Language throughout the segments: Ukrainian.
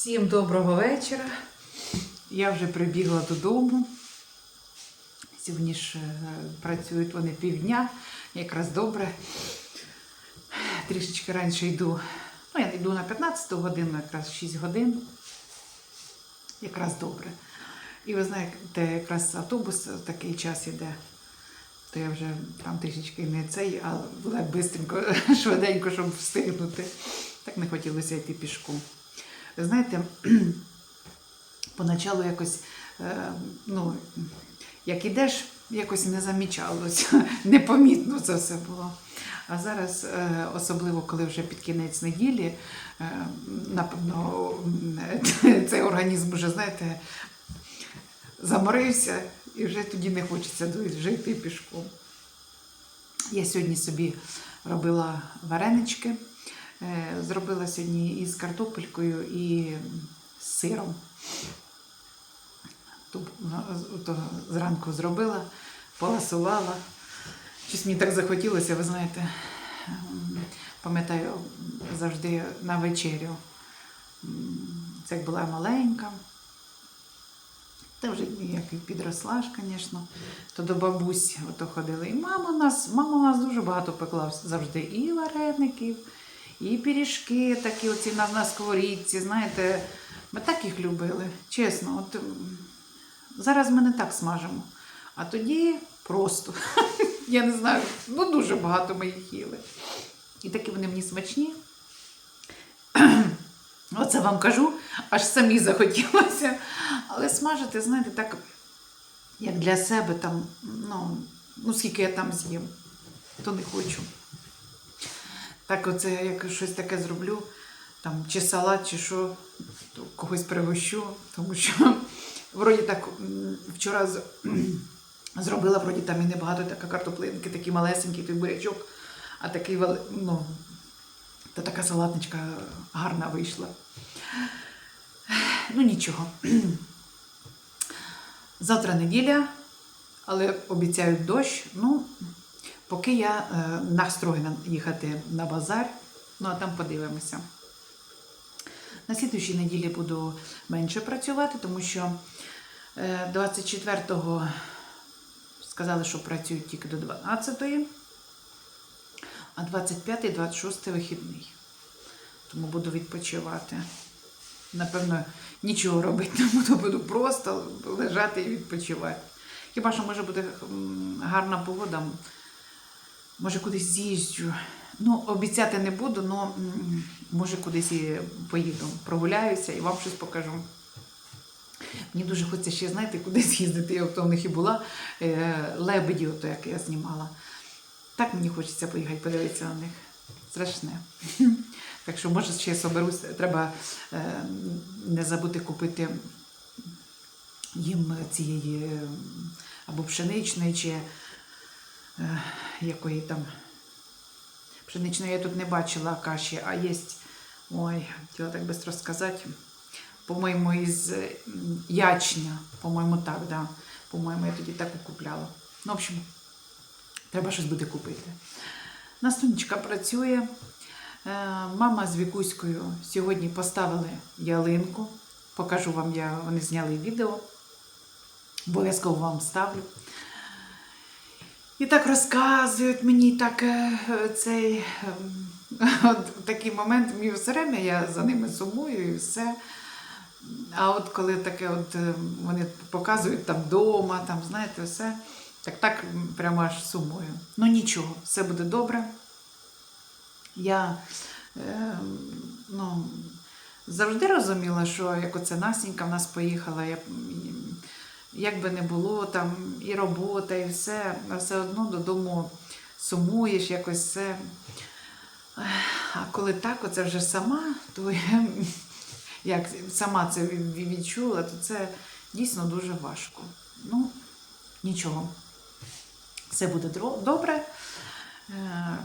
Всім доброго вечора. Я вже прибігла додому. Сьогодні ж е, працюють вони півдня, якраз добре. Трішечки раніше йду. Ну, я йду на 15 годину, якраз 6 годин. Якраз добре. І ви знаєте, якраз автобус такий час іде, то я вже там трішечки не цей, а була бистренько, швиденько, щоб встигнути. Так не хотілося йти пішком. Знаєте, поначалу якось, е, ну, як ідеш, якось не замічалося, непомітно це все було. А зараз, е, особливо коли вже під кінець неділі, е, напевно, цей організм вже, знаєте, заморився і вже тоді не хочеться йти пішком. Я сьогодні собі робила варенички. Е, Зробила сьогодні із картопелькою і з сиром. Ту- то зранку зробила, поласувала. Щось мені так захотілося, ви знаєте, пам'ятаю завжди на вечерю. Це як була маленька. Та вже як підросла ж, звісно, то до бабусь ото ходили. І мама нас, мама у нас дуже багато пекла завжди і вареників, і пиріжки такі оці на, на сковорідці. Знаєте, ми так їх любили, чесно. От, зараз ми не так смажимо. А тоді просто, я не знаю, ну дуже багато ми їх їли. І такі вони мені смачні. Оце вам кажу, аж самі захотілося. Але смажити, знаєте, так, як для себе там, ну, ну скільки я там з'їм, то не хочу. Так, оце я як щось таке зроблю, там, чи салат, чи що, то когось пригощу, тому що вроді так вчора з- зробила, вроді там і небагато така картоплинки, такі малесенький той бурячок, а такий ну, та така салатничка гарна вийшла. Ну нічого. Завтра неділя, але обіцяють дощ. Ну, поки я е, настроєна їхати на базар, ну а там подивимося. На слідуючій неділі буду менше працювати, тому що е, 24-го сказали, що працюють тільки до 12-ї, а 25-й, 26-й вихідний. Тому буду відпочивати. Напевно, нічого робити не буду, буду просто лежати і відпочивати. Хіба що може бути гарна погода, може кудись з'їжджу. Ну, обіцяти не буду, але може кудись і поїду. Прогуляюся і вам щось покажу. Мені дуже хочеться ще, знаєте, кудись їздити. Я в них і була. Е, Лебеді, ото як я знімала. Так мені хочеться поїхати, подивитися на них. Страшне. Так що, може, ще соберусь, треба е, не забути купити їм цієї е, або пшеничної, чи якої там. Пшеничної я тут не бачила каші, а є, ой, хотіла так швидко сказати, по-моєму, із е, ячня, по-моєму, так, да. По-моєму, я тоді таку купляла. Ну, в общем, треба щось буде купити. Настунечка працює. Е, Мама з Вікуською сьогодні поставили ялинку. Покажу вам, я, вони зняли відео. Обов'язково вам ставлю. І так розказують мені так е, цей ем, от такий момент, мені все время я за ними сумую і все. А от коли таке, от е, вони показують там вдома, там, знаєте, все, так так прямо аж сумую. Ну нічого, все буде добре. Я е, ну, завжди розуміла, що як оце Насінька в нас поїхала, я, як би не було, там і робота, і все, а все одно додому сумуєш, якось все. А коли так, оце вже сама, то я, як сама це відчула, то це дійсно дуже важко. Ну, нічого. Все буде добре. Е,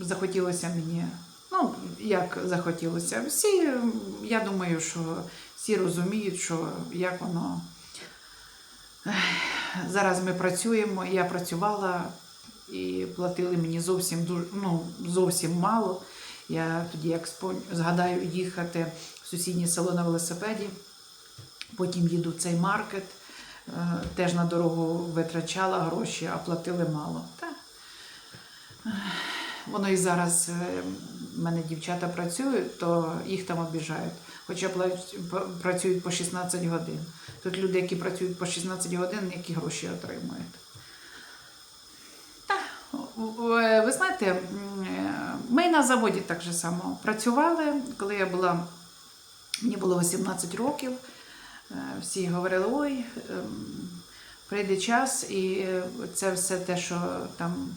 захотілося мені, ну, як захотілося. Всі, я думаю, що всі розуміють, що як воно. Зараз ми працюємо, я працювала і платили мені зовсім ну, зовсім мало. Я тоді, як згадаю, їхати в сусіднє село на велосипеді, потім їду в цей маркет, е, теж на дорогу витрачала гроші, а платили мало. Та, Воно і зараз е, в мене дівчата працюють, то їх там обіжають. Хоча працюють по 16 годин. Тут люди, які працюють по 16 годин, які гроші отримують. Та, ви знаєте, е, ми на заводі так же само працювали, коли я була, мені було 18 років. Е, Всі говорили, ой, ем, прийде час, і це все те, що там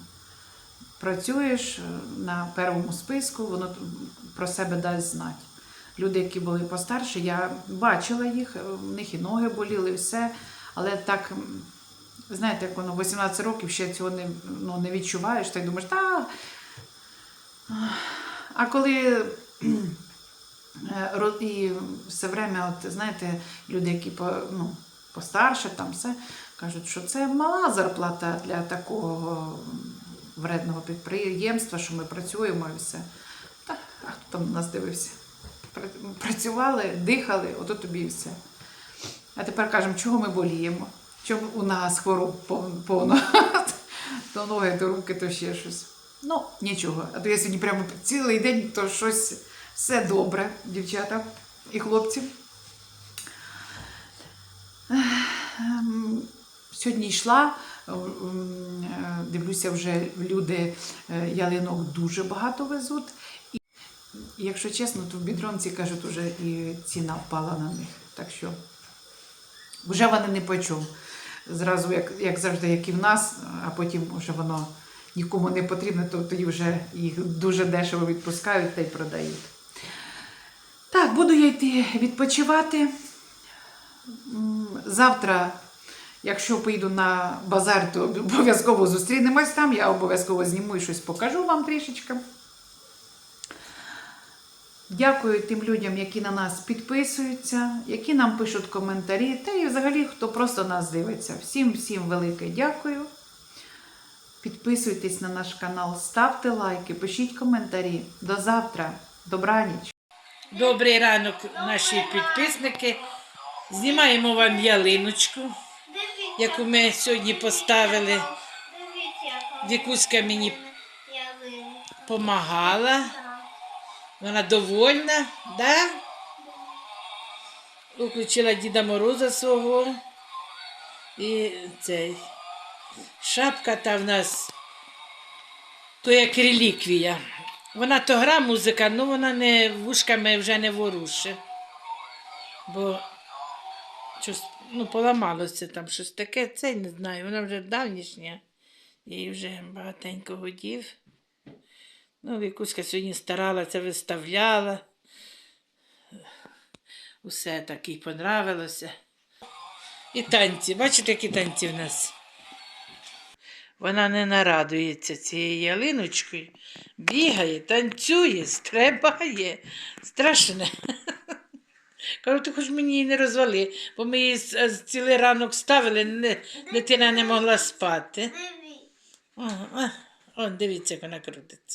працюєш е, на первому списку, воно про себе дасть знати. Люди, які були постарші, я бачила їх, е, в них і ноги боліли, і все. Але так, знаєте, як воно 18 років ще цього не, ну, не відчуваєш, так думаєш, та. А коли е, і все время, от, знаєте, люди, які по, ну, постарше, там все, кажуть, що це мала зарплата для такого вредного підприємства, що ми працюємо і все. Та, а хто там на нас дивився? Працювали, дихали, ото тобі і все. А тепер кажемо, чого ми боліємо? Чому у нас хвороб пов- повно? То ноги, то руки, то ще щось. Ну, нічого. А то я сьогодні прямо цілий день, то щось все добре, дівчата і хлопці. Ем, Сьогодні йшла, дивлюся, вже люди е, ялинок дуже багато везуть. І, якщо чесно, то в бідронці кажуть, вже і ціна впала на них. Так що вже вони не почув. Зразу, як, як завжди, як і в нас, а потім вже воно нікому не потрібно, то тоді вже їх дуже дешево відпускають та й продають. Так, буду я йти відпочивати. Завтра, якщо поїду на базар, то обов'язково зустрінемось там. Я обов'язково зніму і щось покажу вам трішечки. Дякую тим людям, які на нас підписуються, які нам пишуть коментарі, та і взагалі, хто просто нас дивиться. Всім всім велике дякую. Підписуйтесь на наш канал, ставте лайки, пишіть коментарі. До завтра. Добраніч. Добрий ранок, наші підписники. Знімаємо вам ялиночку, яку ми сьогодні поставили. Вікуська мені допомагала. Вона довольна, да? Включила Діда Мороза свого. І цей. Шапка та в нас то як реліквія. Вона то гра музика, але вона не вушками вже не ворушить. Бо щось ну, поламалося там щось таке, це не знаю, вона вже давнішня. Їй вже багатенько годів. Ну, Вікуська сьогодні старалася, виставляла. Усе так їй понравилося. І танці. Бачите, які танці в нас? Вона не нарадується цією ялиночкою, бігає, танцює, стрибає. Страшне. Кажу, ти хоч мені її не розвали, бо ми її цілий ранок ставили, не, дитина не могла спати. О, о, дивіться, як вона крутиться.